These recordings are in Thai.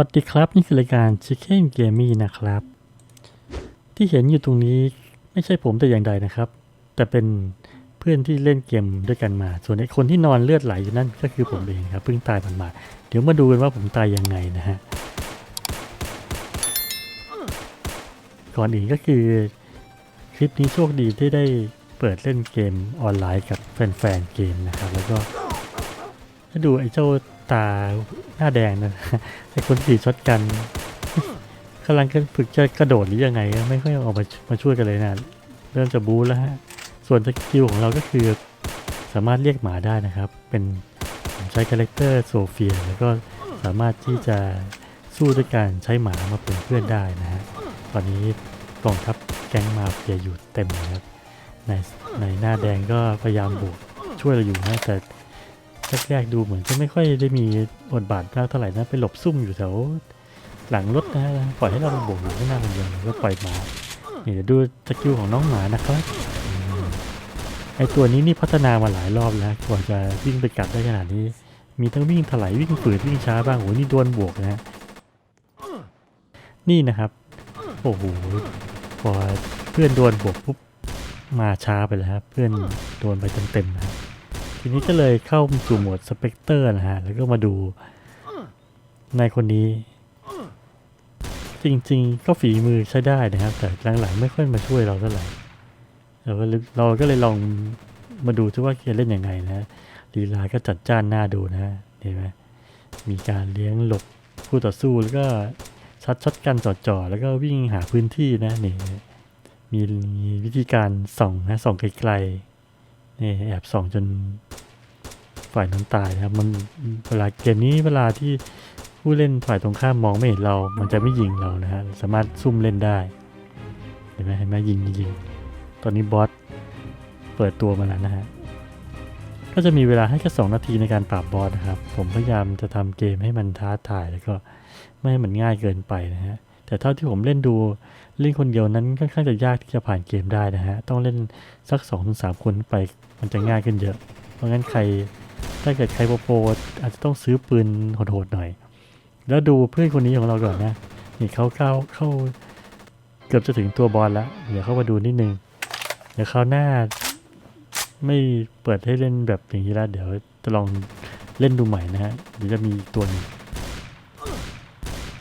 วัสดีครับ นี่คือรายการ Chicken Gaming นะครับ ที่เห็นอยู่ตรงนี้ไม่ใช่ผมแต่อย่างใดนะครับ แต่เป็นเพื่อนที่เล่นเกมด้วยกันมา ส่วนไอ้คนที่นอนเลือดไหลอยู่นั่นก็คือผมเองครับเพิ่งตายผ่านมาเดี๋ยวมาดูกันว่าผมตายยังไงนะฮะก่อนอื่นก็คือคลิปนี้โชคดีที่ได้เปิดเล่นเกมออนไลน์กับแฟนๆเกมนะครับ แล้วก็ถ้าดูไอ้เจ้า ตาหน้าแดงนะไอ้คนขี่ช็อตกันกำลังฝึกจะกระโดดหรือยังไงไม่ค่อยออกมามาช่วยกันเลยนะเริ่มจะบู๊แล้วฮะส่วนสกิลของเราก็คือสามารถเรียกหมาได้นะครับ เป็นผมใช้คาแรคเตอร์โซเฟียแล้วก็สามารถที่จะสู้ด้วยการใช้หมามาเป็นเพื่อนได้นะฮะตอนนี้กองทัพแก๊งมาเฟียอยู่เต็มนะครับในในหน้าแดงก็พยายามบุกช่วยเราอยู่นะแต่ แรกๆดูเหมือนจะไม่ค่อยได้มีบทบาทมากเท่าไหร่นะไปหลบซุ่มอยู่แถวหลังรถนะฮะปล่อยให้เราไปโบกอยู่ข้างหน้าคนเดียวก็ปล่อยหมานี่เดี๋ยวดูสกิลของน้องหมานะครับไอตัวนี้นี่พัฒนามาหลายรอบแล้วกว่าจะวิ่งไปกัดได้ขนาดนี้ มีทั้งวิ่งถลายวิ่งฝืดวิ่งช้าบ้างโอ้โหนี่โดนบวกนะฮะนี่นะครับโอ้โหพอเพื่อนโดนบวกปุ๊บมาช้าไปแล้วครับเพื่อนโดนไปเต็มๆนะครับ ทีนี้ก็เลยเข้าสู่โหมดสเปกเตอร์นะฮะ แล้วก็มาดูนายคนนี้ จริงๆ ก็ฝีมือใช้ได้นะครับ แต่หลังๆไม่ค่อยมาช่วยเราเท่าไหร่เราก็เลยเราก็เลยลองมาดูซิว่าแกเล่นยังไงนะลีลาก็จัดจ้านหน้าดูนะเห็นไหมมีการเลี้ยงหลบคู่ต่อสู้แล้วก็ชัดช็อตกันจ่อๆแล้วก็วิ่งหาพื้นที่นะนี่มีมีวิธีการส่องนะส่องไกลๆ นี่แอบส่องจนฝ่ายนั้นตายนะครับ มันเวลาเกมนี้เวลาที่ผู้เล่นฝ่ายตรงข้ามมองไม่เห็นเรา มันจะไม่ยิงเรานะฮะสามารถซุ่มเล่นได้ เห็นไหมเห็นไหมยิงยิงยิงตอนนี้บอสเปิดตัวมาแล้วนะฮะก็จะมีเวลาให้แค่สองนาทีในการปราบบอสนะครับ ผมพยายามจะทำเกมให้มันท้าทายแล้วก็ไม่ให้มันง่ายเกินไปนะฮะ แต่เท่าที่ผมเล่นดูเล่นคนเดียวนั้นค่อนข้างจะยากที่จะผ่านเกมได้นะฮะ ต้องเล่นสัก2อถึงสคนไปมันจะง่ายขึ้นเยอะ เพราะงั้นใครถ้าเกิดใครโปรโปรอาจจะต้องซื้อปืนโหดๆหน่อย แล้วดูเพื่อนคนนี้ของเราก่อนนะ นี่เขาเข้าเข้าเกือบจะถึงตัวบอลแล้ว เดี๋ยวเข้ามาดูนิดนึง เดี๋ยวคราวหน้าไม่เปิดให้เล่นแบบอย่างนี้แล้วเดี๋ยวจะลองเล่นดูใหม่นะฮะเดี๋ยวจะมีอีกตัวนึง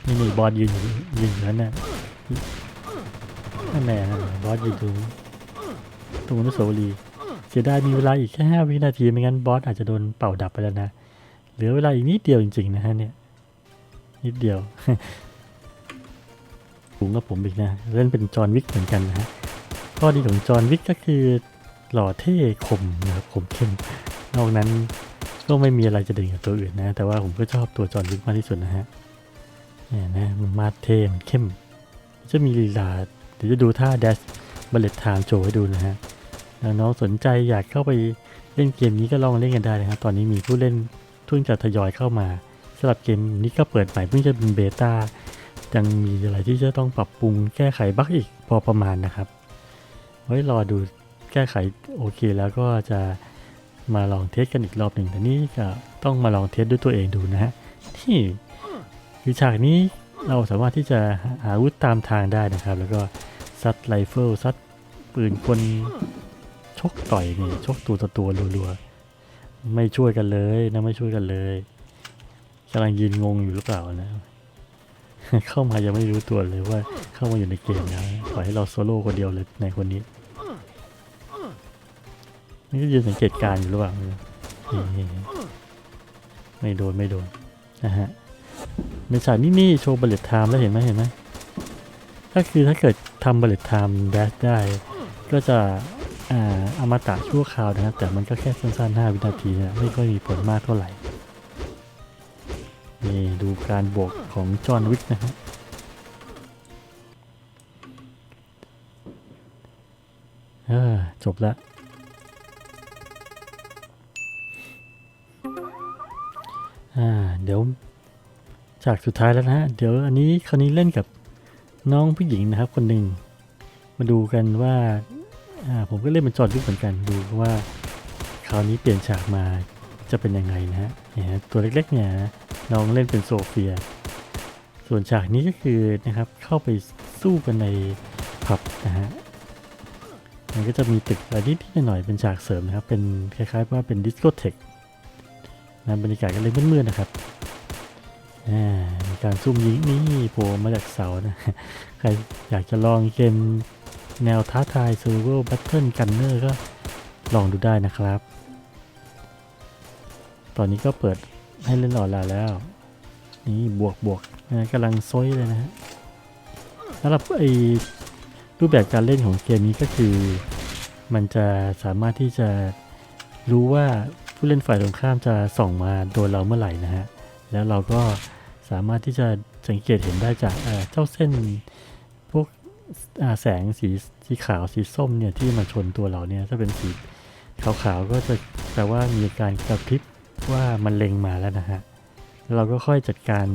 นี่นี่บอลยืนอยู่ยืนอยู่นั้นนะแหละนั่นแหละบอสยืนตรงตรงอนุสาวรีย์เสียดายมีเวลาอีกแค่ห้าวินาทีไม่งั้นบอสอาจจะโดนเป่าดับไปแล้วนะเหลือเวลาอีกนิดเดียวจริง ๆ นะฮะเนี่ยนิดเดียวสูงกับผมอีกนะเล่นเป็นจอห์นวิกเหมือนกันนะฮะข้อดีของจอห์นวิกก็คือหล่อเท่คมนะครับคมเข้มนอกนั้นก็ไม่มีอะไรจะเด่นกับตัวอื่นนะ แต่ว่าผมก็ชอบตัวจอห์นวิกมากที่สุดนะฮะ เนี่ยนะมันมาเทมันเข้ม จะมีลีลาเดี๋ยวจะดูท่าแดชบัลเลตไทม์โชว์ให้ดูนะฮะน้องสนใจอยากเข้าไปเล่นเกมนี้ก็ลองเล่นกันได้นะครับตอนนี้มีผู้เล่นเพิ่งจะทยอยเข้ามาสำหรับเกมนี้ก็เปิดใหม่เพิ่งจะเป็นเบต้ายังมีอะไรที่จะต้องปรับปรุงแก้ไขบั๊กอีกพอประมาณนะครับ ไว้รอดูแก้ไขโอเคแล้วก็จะมาลองเทสกันอีกรอบหนึ่งแต่นี่ก็ต้องมาลองเทสด้วยตัวเองดูนะฮะที่ คือฉากนี้เราสามารถที่จะหาอาวุธตามทางได้นะครับ แล้วก็ซัดไรเฟิลซัดปืนคนชกต่อยนี่ชกตัวต่อตัวรัวๆไม่ช่วยกันเลยนะไม่ช่วยกันเลยกำลังยืนงงอยู่หรือเปล่านะ เข้ามายังไม่รู้ตัวเลยว่าเข้ามาอยู่ในเกมนะปล่อยให้เราโซโล่คนเดียวเลยในคนนี้ นี่ก็ยืนสังเกตการณ์อยู่หรือเปล่าไม่โดนไม่โดนนะฮะ ในฉากนี้นี่โชว์บัลเลตไทม์แล้วเห็นไหมเห็นไหมก็คือถ้าเกิดทำบัลเลตไทม์แดชได้ ก็จะอ่าอมตะชั่วคราวนะฮะแต่มันก็แค่สั้นๆ 5 วินาทีนะไม่ค่อยมีผลมากเท่าไหร่ นี่ดูการบวกของจอห์นวิกนะฮะเออจบแล้วเดี๋ยว จากสุดท้ายแล้วนะฮะเดี๋ยวอันนี้คราวนี้เล่นกับน้องผู้หญิงนะครับ คนหนึ่งมาดูกันว่าอ่าผมก็เล่นเป็นจอห์นวิกเหมือนกันดูว่าคราวนี้เปลี่ยนฉากมาจะเป็นยังไงนะฮะเนี่ยฮะตัวเล็กๆเนี่ยนะน้องเล่นเป็นโซเฟีย ส่วนฉากนี้ก็คือนะครับเข้าไปสู้กันในผับนะฮะมันก็จะมีตึกอะไรนิดหน่อยเป็นฉากเสริมนะครับ เป็นคล้ายๆว่าเป็นดิสโกเทคนะบรรยากาศก็เลยมืดๆนะครับ การซุ่มยิงนี่โผล่มาจากเสานะ ใครอยากจะลองเกมแนวท้าทาย Survival Battle Gunner ก็ลองดูได้นะครับ ตอนนี้ก็เปิดให้เล่นออนไลน์แล้ว นี่บวกบวกนะกำลังซอยเลยนะฮะสำหรับไอรูปแบบการเล่นของเกมนี้ก็คือ มันจะสามารถที่จะรู้ว่าผู้เล่นฝ่ายตรงข้ามจะส่องมาโดนเราเมื่อไหร่นะฮะ แล้วเราก็ สามารถที่จะสังเกตเห็นได้จากเจ้าเส้นพวกแสงสีสีขาวสีส้มเนี่ยที่มาชนตัวเราเนี่ยถ้าเป็นสีขาวๆก็จะแปลว่ามีการกระพริบว่ามันเล็งมาแล้วนะฮะเราก็ค่อยจัดการ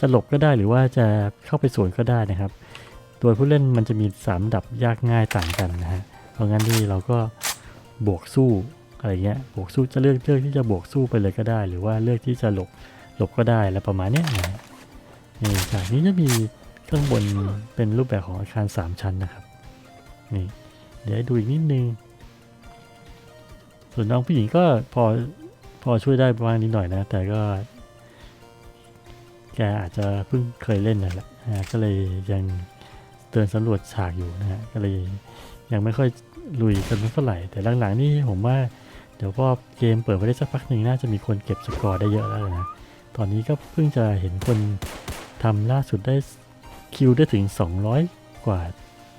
จะหลบก็ได้หรือว่าจะเข้าไปสวนก็ได้นะครับ โดยผู้เล่นมันจะมีสามดับยากง่ายต่างกันนะฮะเพราะงั้นที่เราก็บวกสู้อะไรเงี้ยบวกสู้จะเลือกเลือกที่จะบวกสู้ไปเลยก็ได้ หรือว่าเลือกที่จะหลบ หลบก็ได้แล้วประมาณเนี้ยนะฮะนี่ฉากนี้จะมีข้างบนเป็นรูปแบบของอาคาร 3 ชั้นนะครับนี่เดี๋ยวดูอีกนิดนึง ส่วนน้องผู้หญิงก็พอพอช่วยได้บ้างนิดหน่อยนะ แต่ก็ แกอาจจะเพิ่งเคยเล่นนั่นแหละก็เลยยังเดินสำรวจฉากอยู่นะฮะก็เลยยังไม่ค่อยลุยกันเท่าไหร่ แต่หลังๆนี่ผมว่าเดี๋ยวพอเกมเปิดไปได้สักพักหนึ่งน่าจะมีคนเก็บสกอร์ได้เยอะแล้วนะ ตอนนี้ก็เพิ่งจะเห็นคนทำล่าสุดได้คิวได้ถึง 200 กว่า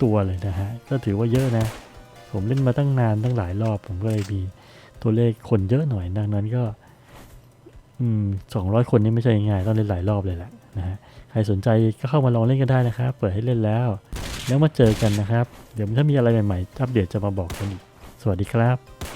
ตัวเลยนะฮะ ก็ถือว่าเยอะนะ ผมเล่นมาตั้งนานตั้งหลายรอบ ผมก็เลยมีตัวเลขคนเยอะหน่อย ดังนั้นก็ อืมสองร้อยคนนี่ไม่ใช่ง่ายต้องเล่นหลายรอบเลยแหละนะฮะ ใครสนใจก็เข้ามาลองเล่นกันได้นะครับ เปิดให้เล่นแล้ว แล้วมาเจอกันนะครับ เดี๋ยวถ้ามีอะไรใหม่ๆ อัปเดตจะมาบอกกันอีก สวัสดีครับ